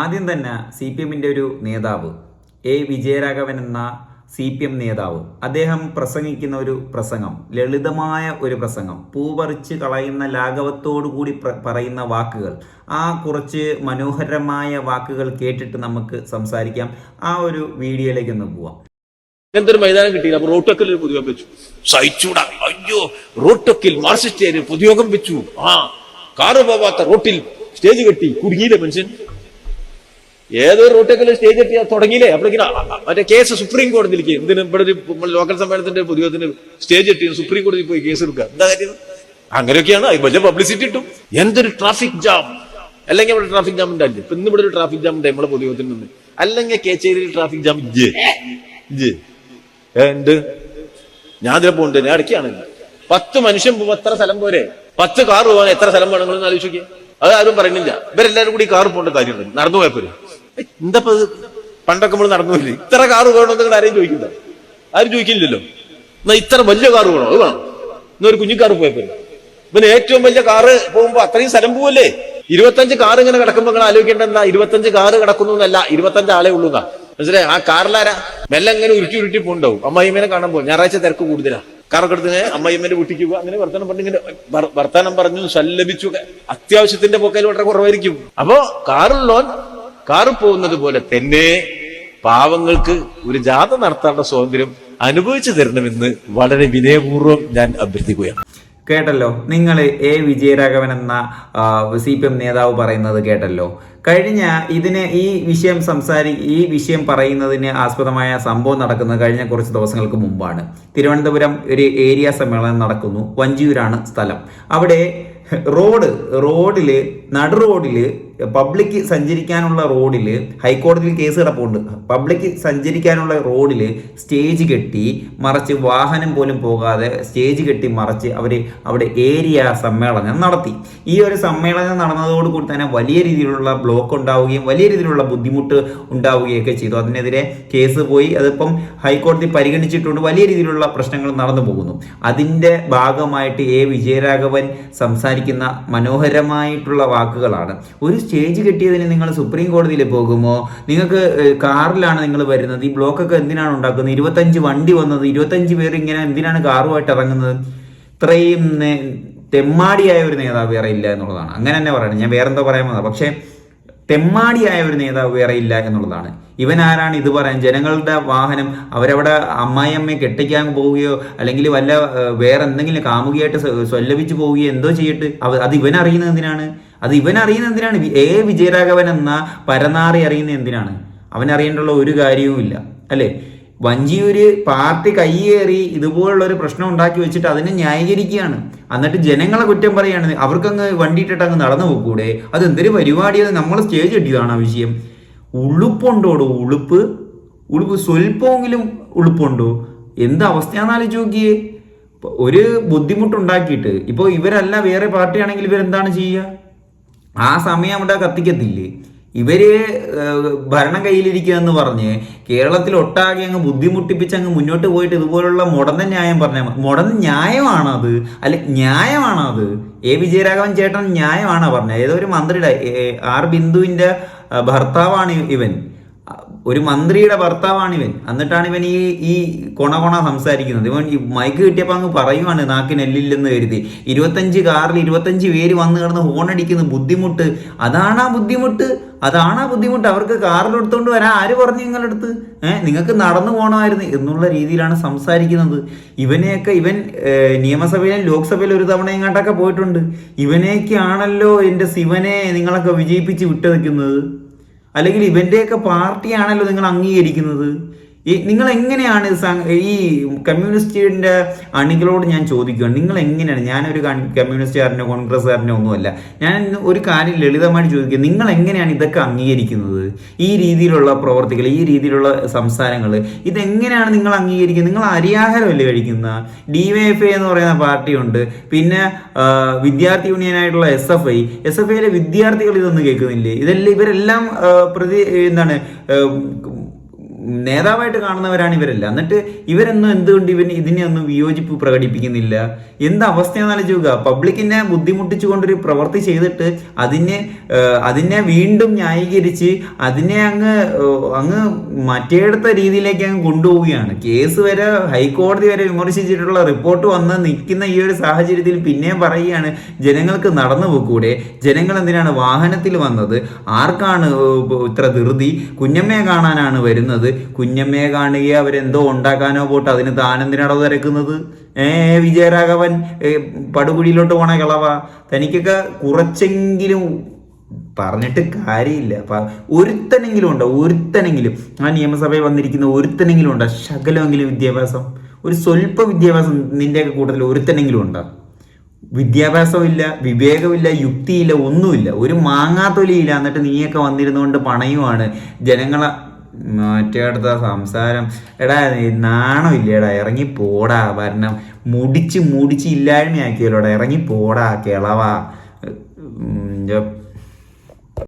ആദ്യം തന്നെ C P എമ്മിന്റെ ഒരു നേതാവ് എ വിജയരാഘവൻ എന്ന സി പി എം നേതാവ്. അദ്ദേഹം പ്രസംഗിക്കുന്ന ഒരു പ്രസംഗം ലളിതമായ ഒരു പ്രസംഗം പൂപറിച്ച് കളയുന്ന ലാഘവത്തോടു കൂടി പറയുന്ന വാക്കുകൾ ആ കുറച്ച് മനോഹരമായ വാക്കുകൾ കേട്ടിട്ട് നമുക്ക് സംസാരിക്കാം. ആ ഒരു വീഡിയോയിലേക്ക് ഒന്ന് പോവാം. അങ്ങനത്തെ ഒരു മൈതാനം കിട്ടിയില്ല അപ്പൊ റോട്ടക്കൽ ഒരു പൊതുയോഗം വെച്ചു. സഹിച്ചൂടാ. അയ്യോ റോട്ടക്കിൽ മാർക്സിസ്റ്റ് പൊതുയോഗം വെച്ചു. ആ കാറ് പോവാത്ത റോട്ടിൽ സ്റ്റേജ് കെട്ടി കുടുങ്ങിയില്ലേ മനുഷ്യൻ? ഏതോ റൂട്ടെങ്കിലും സ്റ്റേജ് എത്തി തുടങ്ങിയില്ലേ? അപ്പോഴേക്കും മറ്റേ കേസ് സുപ്രീം കോടതിയിലേക്ക് എന്തിനും ഇവിടെ ഒരു ലോക്കൽ സമ്മേളനത്തിന്റെ പൊതുയോഗത്തിന് സ്റ്റേജ് എത്തി സുപ്രീം കോടതിയിൽ പോയി കേസ് എടുക്കുക. എന്താ കാര്യം? അങ്ങനെയൊക്കെയാണ്. അത് വലിയ പബ്ലിസിറ്റി കിട്ടും. എന്തൊരു ട്രാഫിക് ജാം അല്ലെങ്കിൽ ഇവിടെ ട്രാഫിക് ജാം ഉണ്ടായില്ലേ ഇപ്പൊ ഇന്ന് ഇവിടെ ഒരു ട്രാഫിക് ജാം ഉണ്ട് നമ്മളെ പൊതുയോഗത്തിന് നിന്ന്. അല്ലെങ്കിൽ കേച്ചേരിയിൽ ട്രാഫിക് ജാം എന്ത്? ഞാൻ ഇതിലെ പോണ്ട് ഞാൻ ഇടയ്ക്കാണ്. പത്ത് മനുഷ്യൻ പോകുമ്പോ എത്ര സ്ഥലം പോരെ? പത്ത് കാർ പോകാൻ എത്ര സ്ഥലം വേണമെന്ന് ആലോചിക്കുക ആലോചിക്കേ അത് ആരും പറയുന്നില്ല. ഇവരെല്ലാരും കൂടി കാർ പോകേണ്ട കാര്യമുണ്ട്. നടന്നു പോയപ്പോരെ എന്താ പണ്ടൊക്കെ നമ്മൾ നടന്നില്ലേ ഇത്ര കാറ് വേണോ നിങ്ങൾ ആരെയും ചോദിക്കില്ല. ആരും ചോദിക്കില്ലല്ലോ. എന്നാ ഇത്ര വലിയ കാറ് വേണോ? അത് വേണം. എന്നൊരു കാർ പോയപ്പോ ഇവന് ഏറ്റവും വലിയ കാറ് പോകുമ്പോ അത്രയും സ്ഥലം പോവല്ലേ? ഇരുപത്തഞ്ച് കാർ ഇങ്ങനെ കിടക്കുമ്പോ നിങ്ങൾ ആലോചിക്കേണ്ട എന്താ? ഇരുപത്തഞ്ച് കാറ് കിടക്കുന്നു എന്നല്ല ഇരുപത്തഞ്ച് ആളെ ഉള്ളൂ മനസ്സിലായി? ആ കാറിലാരാ? മെല്ലെ ഇങ്ങനെ ഉരുട്ടി ഉരുട്ടി പോണ്ടാവും. അമ്മായിമ്മേനെ കാണാൻ പോകും. ഞായറാഴ്ച തിരക്ക് കൂടുതലാ. കാറൊക്കെ എടുത്ത് ഇങ്ങനെ അമ്മായിമ്മേന്റെ വീട്ടിക്ക് പോകുക അങ്ങനെ വർത്തനം പറഞ്ഞു ഇങ്ങനെ വർത്തനം പറഞ്ഞു സല്ലപിച്ചു അത്യാവശ്യത്തിന്റെ പൊക്കയിൽ വളരെ കുറവായിരിക്കും. അപ്പോ കാറുള്ളോൻ കാറ് പോകുന്നത് പോലെ തന്നെ പാവങ്ങൾക്ക് ഒരു ജാഥ നടത്താനുള്ള സ്വാതന്ത്ര്യം അനുഭവിച്ചു തരണമെന്ന് വളരെ വിനയപൂർവം ഞാൻ അഭ്യർത്ഥിക്കുകയാണ്. കേട്ടല്ലോ? നിങ്ങൾ എ. വിജയരാഘവൻ എന്ന സി പി എം നേതാവ് പറയുന്നത് കേട്ടല്ലോ? കഴിഞ്ഞ ഇതിന് ഈ വിഷയം സംസാരി ഈ വിഷയം പറയുന്നതിന് ആസ്പദമായ സംഭവം നടക്കുന്നത് കഴിഞ്ഞ കുറച്ച് ദിവസങ്ങൾക്ക് മുമ്പാണ്. തിരുവനന്തപുരം ഒരു ഏരിയ സമ്മേളനം നടക്കുന്നു. വഞ്ചിയൂരാണ് സ്ഥലം. അവിടെ റോഡ് റോഡിൽ നടു റോഡിൽ പബ്ലിക് സഞ്ചരിക്കാനുള്ള റോഡിൽ ഹൈക്കോടതിയിൽ കേസ് കിടപ്പുണ്ട്. പബ്ലിക് സഞ്ചരിക്കാനുള്ള റോഡിൽ സ്റ്റേജ് കെട്ടി മറിച്ച് വാഹനം പോലും പോകാതെ സ്റ്റേജ് കെട്ടി മറിച്ച് അവർ അവിടെ ഏരിയ സമ്മേളനം നടത്തി. ഈ ഒരു സമ്മേളനം നടന്നതോടുകൂടി തന്നെ വലിയ രീതിയിലുള്ള ബ്ലോക്ക് ഉണ്ടാവുകയും വലിയ രീതിയിലുള്ള ബുദ്ധിമുട്ട് ഉണ്ടാവുകയൊക്കെ ചെയ്തു. അതിനെതിരെ കേസ് പോയി. അതിപ്പം ഹൈക്കോടതി പരിഗണിച്ചിട്ടുണ്ട്. വലിയ രീതിയിലുള്ള പ്രശ്നങ്ങൾ നടന്നു പോകുന്നു. അതിന്റെ ഭാഗമായിട്ട് എ. വിജയരാഘവൻ സംസാരിക്കുന്ന മനോഹരമായിട്ടുള്ള വാക്കുകളാണ്. ഒരു സ്റ്റേജ് കിട്ടിയതിന് നിങ്ങൾ സുപ്രീം കോടതിയിൽ പോകുമോ? നിങ്ങൾക്ക് കാറിലാണ് നിങ്ങൾ വരുന്നത്. ഈ ബ്ലോക്കൊക്കെ എന്തിനാണ് ഉണ്ടാക്കുന്നത്? ഇരുപത്തഞ്ച് വണ്ടി വന്നത്. ഇരുപത്തഞ്ച് പേർ ഇങ്ങനെ എന്തിനാണ് കാറുമായിട്ട് ഇറങ്ങുന്നത്? ഇത്രയും തെമ്മാടിയായ ഒരു നേതാവ് വേറെ ഇല്ല എന്നുള്ളതാണ്. അങ്ങനെ തന്നെ പറയണം. ഞാൻ വേറെന്തോ പറയാൻ വന്നത്. പക്ഷേ തെമ്മാടിയായ ഒരു നേതാവ് വേറെ ഇല്ല എന്നുള്ളതാണ്. ഇവൻ ആരാണ്? ഇത് പറയാൻ ജനങ്ങളുടെ വാഹനം അവരവിടെ അമ്മായിയമ്മയെ കെട്ടിക്കാൻ പോവുകയോ അല്ലെങ്കിൽ വല്ല വേറെ എന്തെങ്കിലും കാമുകിയായിട്ട് സ്വ- സ്വല്ലപിച്ച് പോവുകയോ എന്തോ ചെയ്തിട്ട് അത് ഇവൻ അറിയുന്നത് എന്തിനാണ്? അത് ഇവൻ അറിയുന്ന എന്തിനാണ്? എ വിജയരാഘവൻ എന്ന പരനാറി അറിയുന്ന എന്തിനാണ്? അവൻ അറിയേണ്ടുള്ള ഒരു കാര്യവുമില്ല അല്ലേ? വഞ്ചിയൂര് പാർട്ടി കൈയേറി ഇതുപോലുള്ള ഒരു പ്രശ്നം ഉണ്ടാക്കി വെച്ചിട്ട് അതിനെ ന്യായീകരിക്കുകയാണ്. എന്നിട്ട് ജനങ്ങളെ കുറ്റം പറയാണ്. അവർക്കങ്ങ് വണ്ടിയിട്ടിട്ട് അങ്ങ് നടന്നു പോകൂടെ അത് എന്തൊരു പരിപാടിയത് നമ്മൾ സ്റ്റേജ് കിട്ടിയതാണ് ആ വിഷയം? ഉളുപ്പുണ്ടോടോ? ഉളുപ്പ്? ഉളുപ്പ് സ്വല്പമെങ്കിലും ഉളുപ്പുണ്ടോ? എന്ത് അവസ്ഥയാണെന്ന് ആലോചിച്ച് നോക്കിയേ. ഒരു ബുദ്ധിമുട്ടുണ്ടാക്കിയിട്ട്. ഇപ്പോൾ ഇവരല്ല വേറെ പാർട്ടിയാണെങ്കിൽ ഇവരെന്താണ് ചെയ്യുക? ആ സമയം അവിടെ കത്തിക്കത്തില്ലേ? ഇവർ ഭരണം കയ്യിലിരിക്കുക എന്ന് പറഞ്ഞ് കേരളത്തിൽ ഒട്ടാകെ അങ്ങ് ബുദ്ധിമുട്ടിപ്പിച്ച് അങ്ങ് മുന്നോട്ട് പോയിട്ട് ഇതുപോലുള്ള മുടന്ന ന്യായം പറഞ്ഞാൽ. മുടന്ന ന്യായമാണോ അത് അല്ല ന്യായമാണോ അത് എ വിജയരാഘവൻ ചേട്ടൻ ന്യായമാണോ പറഞ്ഞത്. ഏതോ ഒരു മന്ത്രിയുടെ ആർ ബിന്ദുവിന്റെ ഭർത്താവാണ് ഇവൻ. ഒരു മന്ത്രിയുടെ ഭർത്താവാണ് ഇവൻ എന്നിട്ടാണ് ഇവൻ ഈ ഈ കൊണ കൊണ സംസാരിക്കുന്നത്. ഇവൻ ഈ മൈക്ക് കിട്ടിയപ്പോൾ അങ്ങ് പറയുവാണ് നാക്കിന് എല്ലില്ലെന്ന് കരുതി. ഇരുപത്തഞ്ച് കാറിൽ ഇരുപത്തഞ്ച് പേര് വന്ന് കിടന്ന് ഹോണടിക്കുന്ന ബുദ്ധിമുട്ട് അതാണ് ആ ബുദ്ധിമുട്ട്? അതാണ് ആ ബുദ്ധിമുട്ട്? അവർക്ക് കാറിൽ എടുത്തുകൊണ്ട് വരാൻ ആര് പറഞ്ഞു നിങ്ങളുടെ അടുത്ത്? ഏഹ് നിങ്ങൾക്ക് നടന്നു പോകണമായിരുന്നു എന്നുള്ള രീതിയിലാണ് സംസാരിക്കുന്നത്. ഇവനെയൊക്കെ ഇവൻ നിയമസഭയിലും ലോക്സഭയിലും ഒരു തവണ ഇങ്ങോട്ടൊക്കെ പോയിട്ടുണ്ട്. ഇവനെയൊക്കെയാണല്ലോ എന്റെ ശിവനെ നിങ്ങളൊക്കെ വിജയിപ്പിച്ച് വിട്ടു അല്ലെങ്കിൽ ഇവന്റെയൊക്കെ പാർട്ടിയാണല്ലോ നിങ്ങൾ അംഗീകരിക്കുന്നത്? ഈ നിങ്ങൾ എങ്ങനെയാണ് ഈ കമ്മ്യൂണിസ്റ്റിന്റെ അണികളോട് ഞാൻ ചോദിക്കുകയാണ് നിങ്ങൾ എങ്ങനെയാണ് ഞാനൊരു കമ്മ്യൂണിസ്റ്റുകാരനോ കോൺഗ്രസ്സുകാരനോ ഒന്നുമല്ല. ഞാൻ ഒരു കാര്യം ലളിതമായിട്ട് ചോദിക്കുക. നിങ്ങൾ എങ്ങനെയാണ് ഇതൊക്കെ അംഗീകരിക്കുന്നത്? ഈ രീതിയിലുള്ള പ്രവർത്തികൾ ഈ രീതിയിലുള്ള സംസാരങ്ങൾ ഇതെങ്ങനെയാണ് നിങ്ങൾ അംഗീകരിക്കുന്നത്? നിങ്ങൾ അരിയാഹാരമല്ലേ കഴിക്കുന്ന? ഡി വൈ എഫ് ഐ എന്ന് പറയുന്ന പാർട്ടിയുണ്ട്. പിന്നെ വിദ്യാർത്ഥി യൂണിയനായിട്ടുള്ള S F I. S F ഐയിലെ വിദ്യാർത്ഥികൾ ഇതൊന്നും കേൾക്കുന്നില്ലേ? ഇതെല്ലാം ഇവരെല്ലാം പ്രതി എന്താണ് നേതാവായിട്ട് കാണുന്നവരാണ് ഇവരല്ല. എന്നിട്ട് ഇവരൊന്നും എന്തുകൊണ്ട് ഇവന് ഇതിനെയൊന്നും വിയോജിപ്പ് പ്രകടിപ്പിക്കുന്നില്ല? എന്ത് അവസ്ഥയാണെന്ന് ആലോചിക്കുക പബ്ലിക്കിനെ ബുദ്ധിമുട്ടിച്ചുകൊണ്ടൊരു പ്രവൃത്തി ചെയ്തിട്ട് അതിനെ അതിനെ വീണ്ടും ന്യായീകരിച്ച് അതിനെ അങ്ങ് അങ്ങ് മറ്റേടുത്ത രീതിയിലേക്ക് അങ്ങ് കൊണ്ടുപോവുകയാണ്. കേസ് വരെ ഹൈക്കോടതി വരെ വിമർശിച്ചിട്ടുള്ള റിപ്പോർട്ട് വന്ന് നിൽക്കുന്ന ഈ ഒരു സാഹചര്യത്തിൽ പിന്നെയും പറയുകയാണ് ജനങ്ങൾക്ക് നടന്നു പോക്കൂടെ? ജനങ്ങൾ എന്തിനാണ് വാഹനത്തിൽ വന്നത്? ആർക്കാണ് ഇത്ര ധൃതി? കുഞ്ഞമ്മയെ കാണാനാണ് വരുന്നത്? കുഞ്ഞമ്മയെ കാണുകയോ അവരെന്തോ ഉണ്ടാക്കാനോ പോട്ട് അതിന് താനെന്തിനാണോ തിരക്കുന്നത്? ഏ വിജയരാഘവൻ പടുകുഴിയിലോട്ട് പോണ കിളവ. തനിക്കൊക്കെ കുറച്ചെങ്കിലും പറഞ്ഞിട്ട് കാര്യമില്ല. അപ്പൊ ഒരുത്തനെങ്കിലും ഉണ്ടോ? ഒരുത്തനെങ്കിലും. ആ നിയമസഭയിൽ വന്നിരിക്കുന്ന ഒരുത്തനെങ്കിലും ഉണ്ടോ? ശകലമെങ്കിലും വിദ്യാഭ്യാസം. ഒരു സ്വല്പ വിദ്യാഭ്യാസം നിന്റെയൊക്കെ കൂട്ടത്തിൽ ഒരുത്തനെങ്കിലും ഉണ്ടോ? വിദ്യാഭ്യാസമില്ല വിവേകമില്ല യുക്തിയില്ല ഒന്നുമില്ല. ഒരു മാങ്ങാത്തൊലിയില്ല. എന്നിട്ട് നീയൊക്കെ വന്നിരുന്നുകൊണ്ട് പണയുമാണ് ജനങ്ങളെ മറ്റേടത്ത സംസാരം. എടാ നാണമില്ലേടാ ഇറങ്ങി പോടാ ഭരണം മുടിച്ച് മുടിച്ച് ഇല്ലായ്മയാക്കിയല്ലോടാ ഇറങ്ങി പോടാ കിളവാ